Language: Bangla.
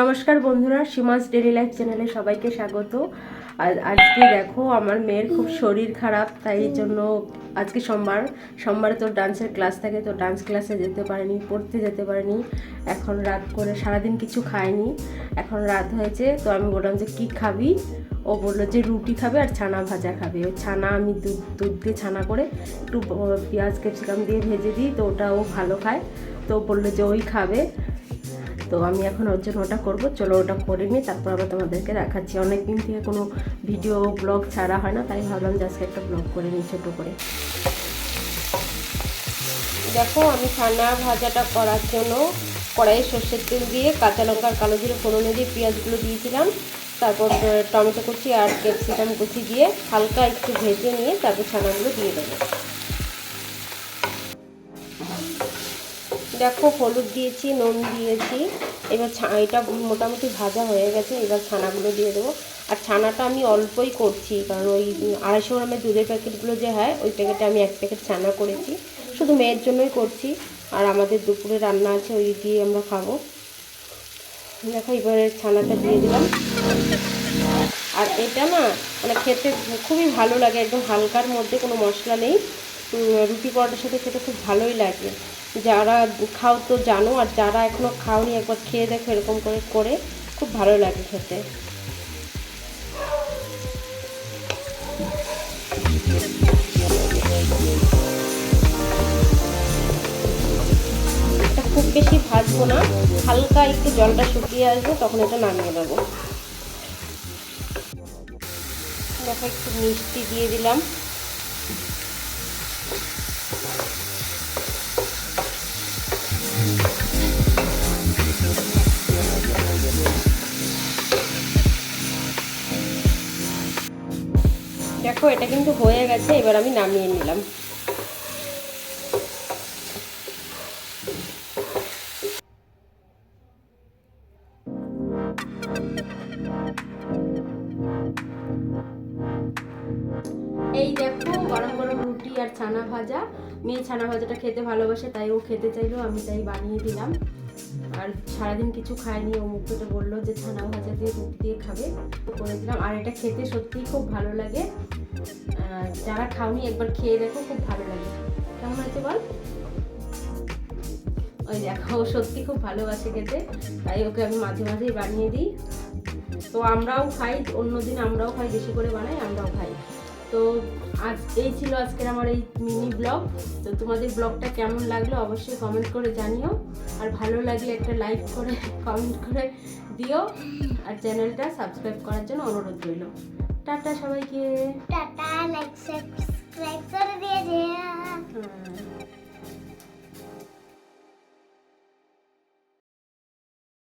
নমস্কার বন্ধুরা, সীমাস ডেলি লাইফ চ্যানেলে সবাইকে স্বাগত। আজকে দেখো, আমার মেয়ের খুব শরীর খারাপ, তাই জন্য আজকে সোমবার, সোমবারে তো ডান্সের ক্লাস থাকে, তো ডান্স ক্লাসে যেতে পারেনি, পড়তে যেতে পারেনি। এখন রাত করে সারাদিন কিছু খায়নি এখন রাত হয়েছে, তো আমি বললাম যে কী খাবি? ও বলল যে রুটি খাবে আর ছানা ভাজা খাবে। ওই ছানা আমি দুধ দুধ দিয়ে ছানা করে একটু পেঁয়াজ, ক্যাপসিকাম দিয়ে ভেজে দিই, তো ওটা ও ভালো খায়। তো বলল যে ওই খাবে। তো আমি এখন ওর জন্য ওটা করব। চলো ওটা করে নিই, তারপর আবার তোমাদেরকে দেখাচ্ছি। অনেক দিন থেকে কোনো ভিডিও, ব্লগ ছাড়া হয় না, তাই ভাবলাম যে আজকে একটা ব্লগ করে নিই ছোটো করে। দেখো, আমি ছানা ভাজাটা করার জন্য কড়াইয়ে সর্ষের তেল দিয়ে কাঁচা লঙ্কা আর কালো জিরে, ফোড়নে দিয়ে পেঁয়াজগুলো দিয়েছিলাম। তারপর টমেটো কুচি আর ক্যাপসিকাম কুচি দিয়ে হালকা একটু ভেজে নিয়ে তারপর ছানাগুলো দিয়ে দেবো। দেখো, হলুদ দিয়েছি, নুন দিয়েছি। এবার এটা মোটামুটি ভাজা হয়ে গেছে, এবার ছানাগুলো দিয়ে দেবো। আর ছানাটা আমি অল্পই করছি, কারণ ওই আড়াইশো গ্রামের দুধের প্যাকেটগুলো যে হয়, ওই প্যাকেটে আমি এক প্যাকেট ছানা করেছি। শুধু মেয়ের জন্যই করছি, আর আমাদের দুপুরে রান্না আছে, ওই দিয়ে আমরা খাব। দেখো, এবারে ছানাটা দিয়ে দিলাম। আর এটা না মানে খেতে খুবই ভালো লাগে, একদম হালকার মধ্যে, কোনো মশলা নেই। রুটি পরোটার সাথে খেতে খুব ভালোই লাগে। যারা খাও তো জানো আর যারা এখনও খাওনি একবার খেয়ে দেখো এরকম করে করে খুব ভালো লাগে খেতে। খুব বেশি ভাজবো না, হালকা একটু জলটা শুকিয়ে আসবে তখন এটা নামিয়ে দেবো দেখো একটু মিষ্টি দিয়ে দিলাম। দেখো এটা কিন্তু হয়ে গেছে এবার আমি নামিয়ে নিলাম। ছানা ভাজা। মেয়ে ছানা ভাজাটা খেতে ভালোবাসে, তাই ও খেতে চাইলো, আমি তাই বানিয়ে দিলাম। আর সারাদিন কিছু খায়নি, ও মুখটা বলল যে ছানা ভাজা দিয়ে রুটি দিয়ে খাবে করে দিলাম। আর এটা খেতে সত্যিই খুব ভালো লাগে। যারা খাওনি, একবার খেয়ে দেখো, খুব ভালো লাগে। কেমন হয়েছে বল? ওই দেখো, ও সত্যি খুব ভালোবাসে খেতে, তাই ওকে আমি মাঝে মাঝেই বানিয়ে দিই। তো আমরাও খাই, অন্যদিন আমরাও খাই, বেশি করে বানাই, আমরাও তো আজ এই ছিল আজকের আমার এই মিনি ব্লগ তো তোমাদের ব্লগটা কেমন লাগল অবশ্যই কমেন্ট করে জানিও। আর ভালো লাগলে একটা লাইক করে কমেন্ট করে দিও। আর চ্যানেলটা সাবস্ক্রাইব করার জন্য অনুরোধ রইল। টাটা সবাইকে। টাটা লাইক সাবস্ক্রাইব করে দিয়ে